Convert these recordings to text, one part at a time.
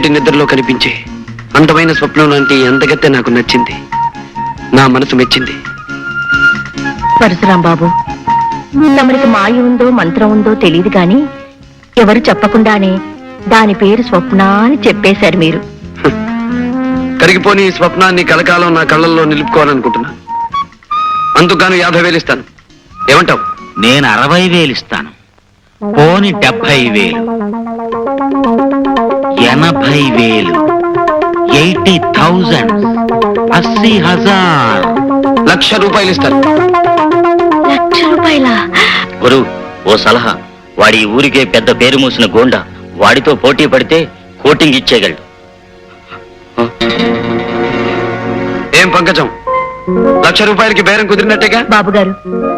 తీయటి నిద్రలో కనిపించే అందమైన స్వప్నం లాంటి అందగత్తె నాకు నచ్చింది. నా మనసు మెచ్చింది. పరశురాం బాబు తమరికి మాయ ఉందో మంత్రం ఉందో తెలియదు గాని ఎవరు చెప్పకుండానే దాని పేరు స్వప్న అని చెప్పేశారు మీరు. కరిగిపోని ఈ స్వప్నాన్ని కలకాలం నా కళ్ళల్లో నిలుపుకోవాలనుకుంటున్నా. అందుకు యాభై వేలు ఇస్తాను. ఏమంటావు? నేను అరవై వేలు ఇస్తాను. పోని డెబ్బై వేలు. ఎనభై వేలు ఎయిటీ థౌజండ్. అస్సీ హజార్. లక్ష రూపాయలు ఇస్తాను లక్ష రూపాయల? గురు ఓ సలహా. వాడి ఈ ఊరికే పెద్ద పేరు మూసిన గోండా వాడితో పోటీ పడితే కోటింగ్ ఇచ్చేయగలడు. ఏం పంకజం? లక్ష రూపాయలకి బేరం కుదిరినట్టేగా? బాబు గారు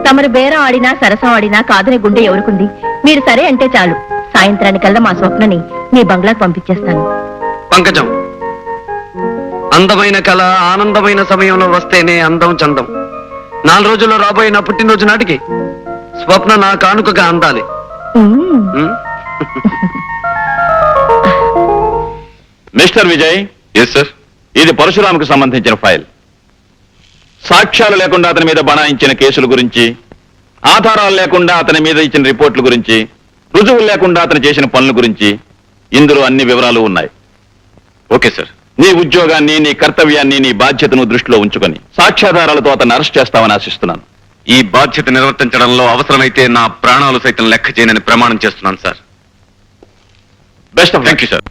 తమరు బేరం ఆడినా సరసం ఆడినా కాదనే గుండె ఎవరుకుంది? మీరు సరే అంటే చాలు. సాయంత్రానికల్లా మా స్వప్నని మీ బంగ్లాకు పంపించేస్తాను. పంకజం. అందమైన కళ ఆనందమైన సమయంలో వస్తేనే అందం చందం. నాలుగు రోజుల్లో రాబోయే నా పుట్టినరోజు నాటికి స్వప్న నా కానుకగా అందాలి? మిస్టర్ విజయ్. ఎస్ సార్ ఇది పరశురాముకు సంబంధించిన ఫైల్. సాక్ష్యాలు లేకుండా అతని మీద బనాయించిన కేసుల గురించి ఆధారాలు లేకుండా అతని మీద ఇచ్చిన రిపోర్ట్ల గురించి రుజువులు లేకుండా అతను చేసిన పనుల గురించి ఇందులో అన్ని వివరాలు ఉన్నాయి. Okay sir. నీ ఉద్యోగాన్ని నీ కర్తవ్యాన్ని నీ బాధ్యతను దృష్టిలో ఉంచుకొని సాక్ష్యాధారాలతో అతన్ని అరెస్ట్ చేస్తామని ఆశిస్తున్నాను. ఈ బాధ్యత నిర్వర్తించడంలో అవసరమైతే నా ప్రాణాలు సైతం లెక్క చేయనని ప్రమాణం చేస్తున్నాను sir. Best of thank you sir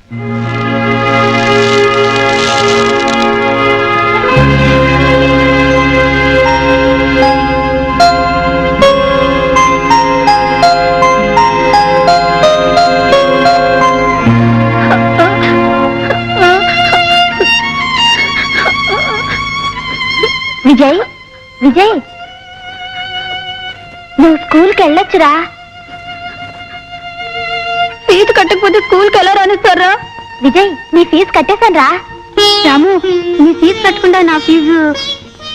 Vijay Vijay. నువ్వు స్కూల్కి వెళ్ళొచ్చురా. ఫీజు కట్టకపోతే స్కూల్కి ఎలా రానిస్తారా విజయ్ నీ ఫీజు కట్టేశాను రా రాము నీ ఫీజు కట్టకుండా నా ఫీజు.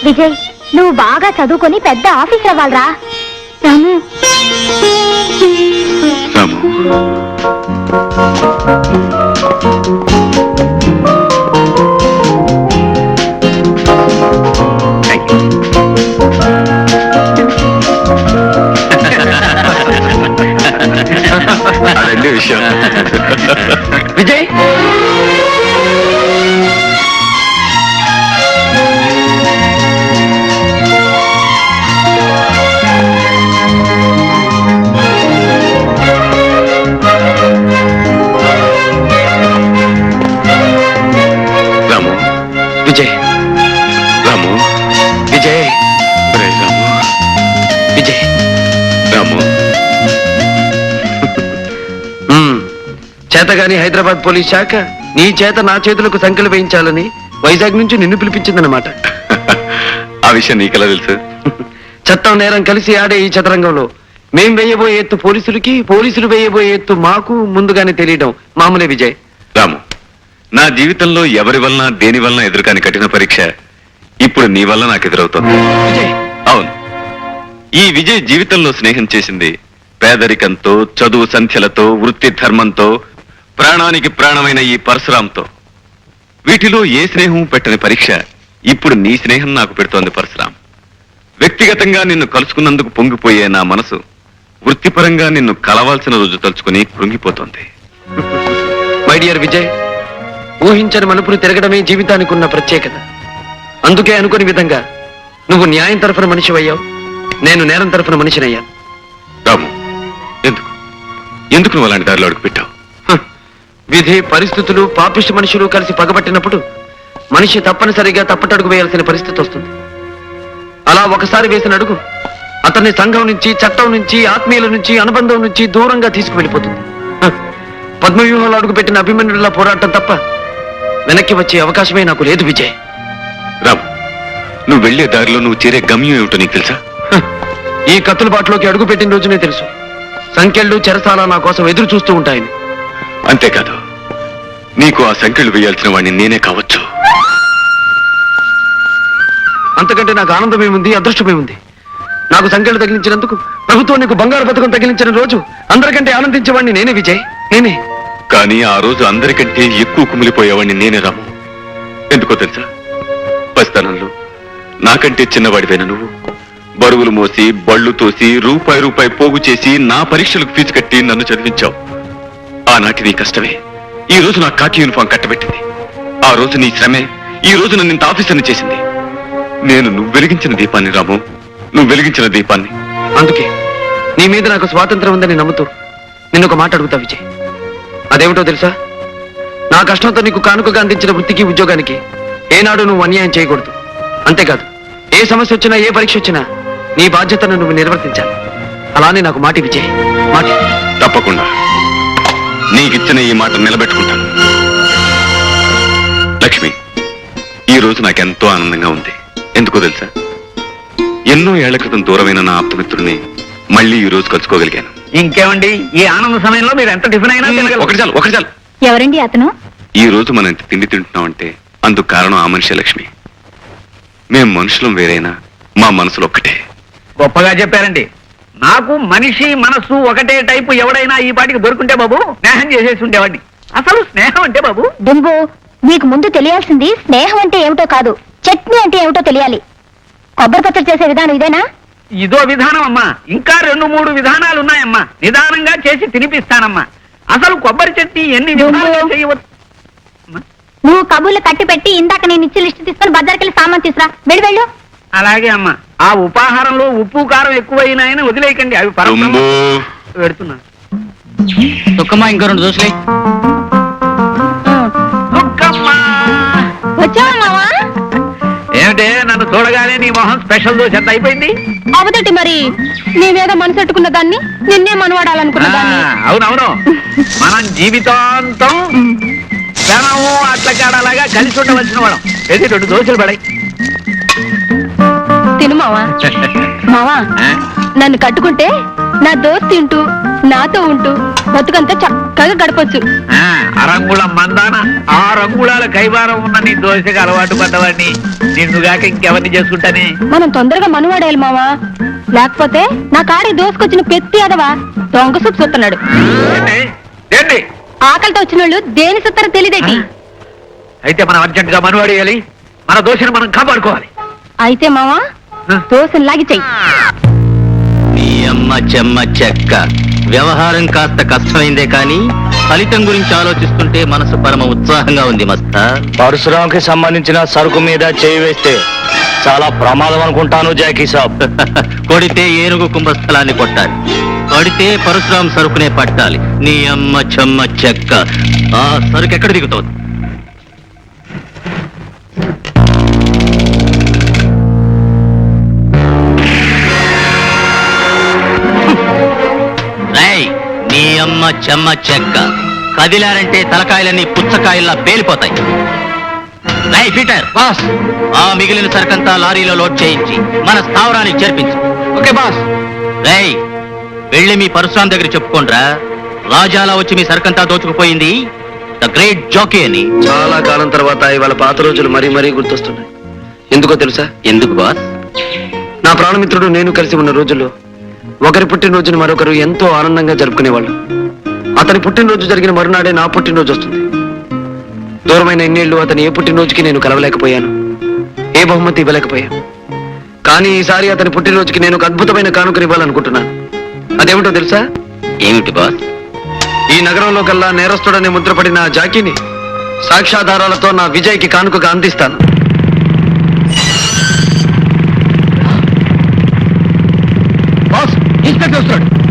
విజయ్ నువ్వు బాగా చదువుకొని పెద్ద ఆఫీసర్ అవ్వాలరా. రాము. రాము. చేతగాని హైదరాబాద్ పోలీస్ శాఖ నీ చేత నా చేతులకు సంఖ్యలు వేయించాలని వైజాగ్ నుంచి నిన్ను పిలిపించిందన్నమాట. ఆ విషయం నీకెలా తెలుసు? చట్టం నేరం కలిసి ఆడే ఈ చదరంగంలో మేం వేయబోయే ఎత్తు పోలీసులకి పోలీసులు వేయబోయే ఎత్తు మాకు ముందుగానే తెలియడం మామూలే విజయ్. రాము నా జీవితంలో ఎవరి వలన దేని వలన ఎదురుకాని కఠిన పరీక్ష ఇప్పుడు నీ వల్ల నాకు ఎదురవుతుంది. విజయ్! అవును. ఈ విజయ్ జీవితంలో స్నేహం చేసింది పేదరికంతో చదువు సంఖ్యలతో వృత్తి ధర్మంతో ప్రాణానికి ప్రాణమైన ఈ పరశురాంతో. వీటిలో ఏ స్నేహం పెట్టని పరీక్ష ఇప్పుడు నీ స్నేహం నాకు పెడుతోంది పరశురాం. వ్యక్తిగతంగా నిన్ను కలుసుకున్నందుకు పొంగిపోయే నా మనసు వృత్తిపరంగా నిన్ను కలవాల్సిన రోజు తలుచుకుని కృంగిపోతోంది. మై డియర్ విజయ్ ఊహించని మలుపులు తిరగడమే జీవితానికి ఉన్న ప్రత్యేకత. అందుకే అనుకుని విధంగా నువ్వు న్యాయం తరఫున మనిషి అయ్యావు నేను నేరం తరఫున మనిషినయ్యాను రాము ఎందుకు? ఎందుకు నువ్వు అలాంటి దారిలో అడుగు పెట్టావు హ, విధి పరిస్థితులు పాపిష్టి మనుషులు కలిసి పగబట్టినప్పుడు మనిషి తప్పనిసరిగా తప్పటడుగు వేయాల్సిన పరిస్థితి వస్తుంది. అలా ఒకసారి వేసిన అడుగు అతన్ని సంఘం నుంచి చట్టం నుంచి ఆత్మీయుల నుంచి అనుబంధం నుంచి దూరంగా తీసుకువెళ్ళిపోతుంది. పద్మవ్యూహంలో అడుగు పెట్టిన అభిమన్యుడిలా పోరాటం తప్ప వెనక్కి వచ్చే అవకాశమే నాకు లేదు విజయ్. రాము నువ్వు వెళ్ళే దారిలో నువ్వు చేరే గమ్యం ఏమిటో నీకు తెలుసా? ఈ కత్తుల బాటలోకి అడుగు పెట్టిన రోజునే తెలుసు. సంఖ్యలు చెరసాల నా కోసం ఎదురు చూస్తూ ఉంటాయని. అంతేకాదు నీకు ఆ సంఖ్యలు వేయాల్సిన వాడిని నేనే కావచ్చు. అంతకంటే నాకు ఆనందమేముంది అదృష్టమేముంది నాకు సంఖ్యలు తగిలించినందుకు ప్రభుత్వం నీకు బంగారు పథకం తగిలించిన రోజు అందరికంటే ఆనందించేవాడిని నేనే విజయ్. నేనే. కానీ ఆ రోజు అందరికంటే ఎక్కువ కుమిలిపోయేవాడిని నేనే రాము. ఎందుకో తెలుసా? పసితనంలో నాకంటే చిన్నవాడివైన నువ్వు. బరువులు మోసి బళ్ళు తోసి రూపాయి రూపాయి పోగు చేసి నా పరీక్షలకు ఫీజు కట్టి నన్ను చదివించావు. ఆనాటి నీ కష్టమే. ఈ రోజు నా కాకి యూనిఫామ్ కట్టబెట్టింది. ఆ రోజు నీ శ్రమే ఈ రోజు నన్ను ఇంత ఆఫీసర్ని చేసింది. నేను నువ్వు వెలిగించిన దీపాన్ని రాము. నువ్వు వెలిగించిన దీపాన్ని. అందుకే నీ మీద నాకు స్వాతంత్రం ఉందని నమ్ముతూ నిన్ను ఒక మాట అడుగుతా విజయ్. అదేమిటో తెలుసా? నా కష్టంతో నీకు కానుకగా అందించిన వృత్తికి ఉద్యోగానికి ఏనాడు నువ్వు అన్యాయం చేయకూడదు. అంతేకాదు ఏ సమస్య వచ్చినా ఏ పరీక్ష వచ్చినా నీ బాధ్యతను నువ్వు నిర్వర్తించాలి. అలానే నాకు మాటి విజయ్. మాటి. తప్పకుండా. నీకిచ్చిన ఈ మాట నిలబెట్టుకుంటాను. లక్ష్మి ఈ రోజు నాకెంతో ఆనందంగా ఉంది. ఎందుకో తెలుసా? ఎన్నో ఏళ్ళ క్రితం దూరమైన నా ఆప్తమిత్రుడిని మళ్ళీ ఈ రోజు కలుసుకోగలిగాను. ఇంకేమండి? ఈ ఆనంద సమయంలో మీరు ఎంత టిఫిన్ అయినా తినగలరు. ఒకటి చాలు ఒకటి చాలు. ఎవరండి అతను? ఈ రోజు మనం ఇంత తిండి తింటున్నామంటే అందుకు కారణం ఆ మనిషి లక్ష్మి. మేం మనుషులం వేరైనా మా మనసులు ఒక్కటే. గొప్పగా చెప్పారండి. నాకు మనిషి మనస్సు ఒకటే టైపు ఎవడైనా ఈ పాటికి దొరుకుంటే బాబు స్నేహం చేసేసి ఉండేవాడిని. అసలు స్నేహం అంటే బాబు? డుంబు నీకు ముందు తెలియాల్సింది స్నేహం అంటే ఏమిటో కాదు చట్నీ అంటే ఏమిటో తెలియాలి. కొబ్బరి పచ్చడి చేసే విధానం ఇదేనా? ఇదో విధానం అమ్మా. ఇంకా రెండు మూడు విధానాలు ఉన్నాయమ్మా. నిదానంగా చేసి తినిపిస్తానమ్మా. అసలు కొబ్బరి చట్నీ ఎన్ని విధాలుగా చేయవచ్చు నువ్వు కబుర్లు కట్టి పెట్టి ఇందాక నేను ఇచ్చి లిస్ట్ తీసుకొని బజార్కెళ్ళి సామాన్ తీసురా వెళ్ళు వెళ్ళు. అలాగే అమ్మా. ఆ ఉపాహారంలో ఉప్పు కారం ఎక్కువైనాయని వదిలేయకండి అవి పరమ పెడుతున్నా. దుఃఖమా ఇంకో రెండు దోశలే. దుఃఖమ్మా వచ్చావా ఏమిటే నన్ను చూడగానే నీ మొహం స్పెషల్ దోశ ఎంత అయిపోయింది? అవదటి మరి నీ మీద మనసెట్టుకున్న దాన్ని నిన్నే మనవాడాలనుకున్న అవునవును. మనం జీవితాంతం క్షణము అట్లకాడలాగా కలిసి ఉండవలసిన వాళ్ళం. ఏది రెండు దోశలు పడాయి? తిను మావా. మావా నన్ను కట్టుకుంటే నా దోస్త్ తింటూ నాతో ఉంటూ బతుకంతా చక్కగా గడపొచ్చు. అరంగుళ మందాన ఆ రంగుళాల కైవారం ఉన్న నీ దోశకి అలవాటు పడ్డవాడిని. నిన్నుగాక ఇంకెవరిని చేసుకుంటానే? మనం తొందరగా మనవాడేయాలి మావా. లేకపోతే నా కాడి దోసుకొచ్చిన పెత్తి అదవా దొంగ సూపు చూస్తున్నాడు ఆకలితో వచ్చిన వాళ్ళు దేని సుత్తరో తెలియదేటి అయితే మనం అర్జెంట్గా మనవాడేయాలి. మన దోశను మనం కాపాడుకోవాలి. అయితే మావా చెయ్యి. నీ అమ్మ చెమ్మ చెక్క. వ్యవహారం కాస్త కష్టమైందే కానీ ఫలితం గురించి ఆలోచిస్తుంటే మనసు పరమ ఉత్సాహంగా ఉంది మస్తా. పరశురాంకి సంబంధించిన సరుకు మీద చేయి వేస్తే చాలా ప్రమాదం అనుకుంటాను జాకీ సాబ్. కొడితే ఏనుగు కుంభస్థలాన్ని కొట్టాలి. కొడితే పరశురాం సరుకునే పట్టాలి. నీ అమ్మ చెమ్మ చెక్క. ఆ సరుకు ఎక్కడ దిగుతోంది? చెమ్మ చెక్క. కదిలారంటే తలకాయలన్నీ పుచ్చకాయల్లా పేలిపోతాయి. రేయ్ పీటర్. బాస్. ఆ మిగిలిన సరుకంతా లారీలో లోడ్ చేయించి మన స్థావరానికి చేర్పించు. Okay boss. రేయ్ వెళ్ళి మీ పరశురాం దగ్గర చెప్పుకోండ్రా. రాజాలా వచ్చి మీ సరుకంతా దోచుకుపోయింది? ద గ్రేట్ జోకీ అని. చాలా కాలం తర్వాత ఇవాళ పాత రోజులు మరీ మరీ గుర్తొస్తున్నాయి. ఎందుకో తెలుసా? ఎందుకు బాస్? నా ప్రాణమిత్రుడు నేను కలిసి ఉన్న రోజుల్లో ఒకరి పుట్టినరోజును మరొకరు ఎంతో ఆనందంగా జరుపుకునేవాళ్ళు. అతని పుట్టినరోజు జరిగిన మరునాడే నా పుట్టినరోజు వస్తుంది. దూరమైన ఎన్నేళ్ళు అతని ఏ పుట్టినరోజుకి నేను కలవలేకపోయాను. ఏ బహుమతి ఇవ్వలేకపోయాను. కానీ ఈసారి అతని పుట్టినరోజుకి నేను ఒక అద్భుతమైన కానుకనివ్వాలనుకుంటున్నాను అదేమిటో తెలుసా? ఏమిటి బాస్? ఈ నగరంలో కల్లా నేరస్తుడని ముద్రపడిన ఆ జాకీని సాక్ష్యాధారాలతో నా విజయ్కి కానుకగా అందిస్తాను. ఇన్స్పెక్టర్ వస్తాడు.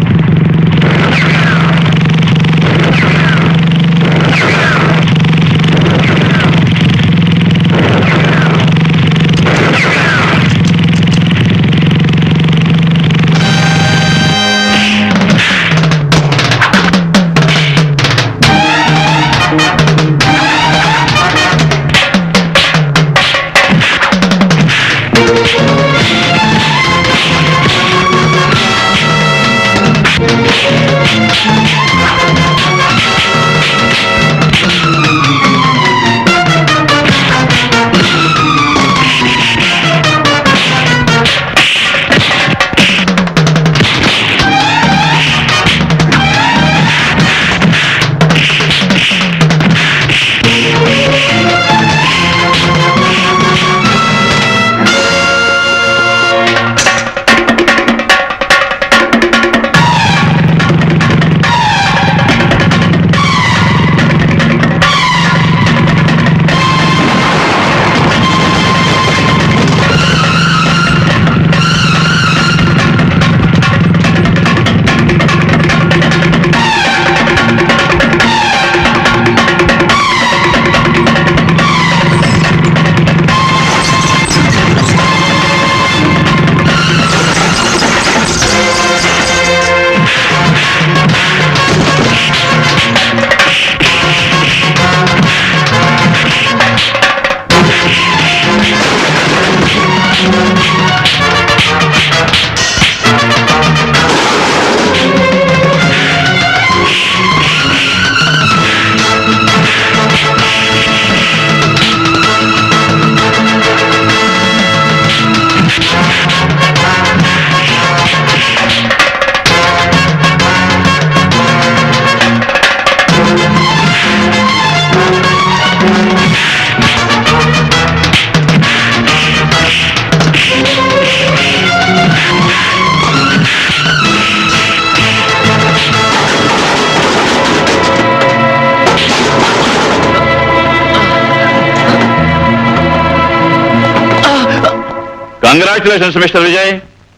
కంగ్రాచులేషన్స్ మిస్టర్ విజయ్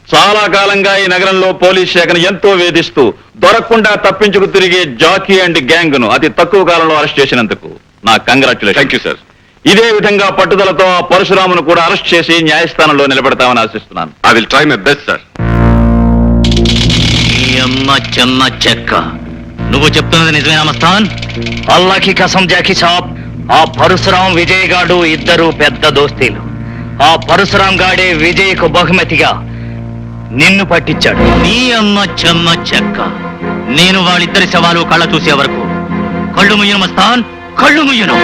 చాలా కాలంగా ఈ నగరంలో పోలీస్ శాఖను ఎంతో వేధిస్తూ దొరకకుండా తప్పించుకు తిరిగే జాకీ అండ్ గ్యాంగ్ను అతి తక్కువ కాలంలో అరెస్ట్ చేసినందుకు నా కంగ్రాచులేషన్ థ్యాంక్ యూ సార్ ఇదే విధంగా పట్టుదలతో ఆ పరశురామును కూడా అరెస్ట్ చేసి న్యాయస్థానంలో నిలబెడతామని ఆశిస్తున్నాను. I will try my best sir అమ్మ చెమ్మ చెక్క. నువ్వు చెప్తున్నది నిజమేనా మస్తాన్ అల్లాకి కసం జాకి సాబ్ ఆ పరశురాం విజయ్ గాడు ఇద్దరు పెద్ద దోస్తీలు. ఆ పరశురాం గాడే విజయకు బహుమతిగా నిన్ను పట్టించాడు. నీ అమ్మ చెమ్మ చెక్క. నేను వాళ్ళిద్దరి శవాలు కళ్ళ చూసే వరకు. కళ్ళు ముయ్యను మస్తాన్ కళ్ళు ముయ్యను.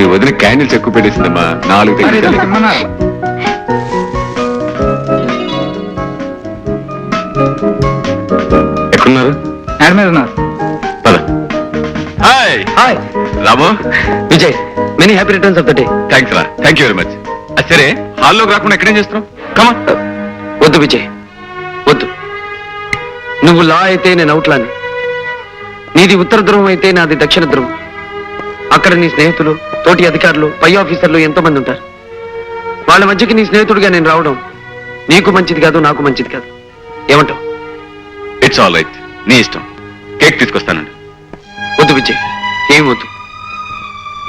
మీ వదిన క్యాండిల్స్ ఎక్కువ పెట్టేసిందమ్మా. నాలుగు తెగించాలి. ఎక్కడున్నారు? పద. Hi. Hi. Ramu. Vijay many happy returns of the day thanks రా. థ్యాంక్ యూ వెరీ మచ్ సరే హాల్లోకి రాకుండా ఎక్కడేం చేస్తున్నావు? కమా వద్దు విజయ్. వద్దు. నువ్వు లా అయితే నేను అవుట్లాని. నీది ఉత్తర ధ్రువం అయితే నాది దక్షిణ ధ్రువం అక్కడ నీ స్నేహితులు తోటి అధికారులు పై ఆఫీసర్లు ఎంతో మంది ఉంటారు. వాళ్ళ మధ్యకి నీ స్నేహితుడిగా నేను రావడం నీకు మంచిది కాదు నాకు మంచిది కాదు. ఏమంటావు? ఇట్స్ ఆల్ రైట్ నీ ఇష్టం. కేక్ తీసుకొస్తానండి. వద్దు విజయ్ ఏం వద్దు.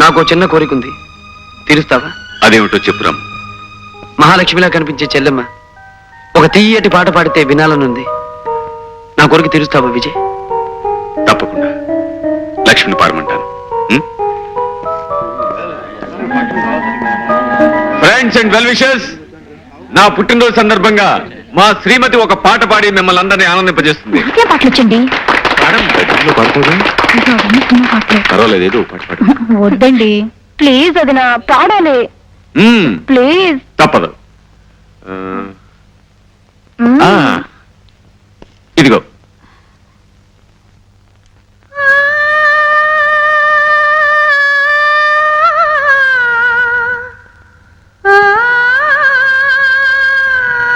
నాకు చిన్న కోరిక ఉంది. తీరుస్తావా? అదేమిటో చెప్పురాం మహాలక్ష్మిలా కనిపించే చెల్లెమ్మ ఒక తీయటి పాట పాడితే వినాలనుంది. నా కోరిక తీరుస్తావా విజయ్? తప్పకుండా. లక్ష్మిని పాడమంటాను. థ్యాంక్స్ అండ్ వెల్ విషర్స్ నా పుట్టినరోజు సందర్భంగా మా శ్రీమతి ఒక పాట పాడి మిమ్మల్ని అందరినీ ఆనందింపజేస్తుంది. వద్దండి. ప్లీజ్ అది నా పాడాలి. ప్లీజ్. తప్పదు. ఇదిగో.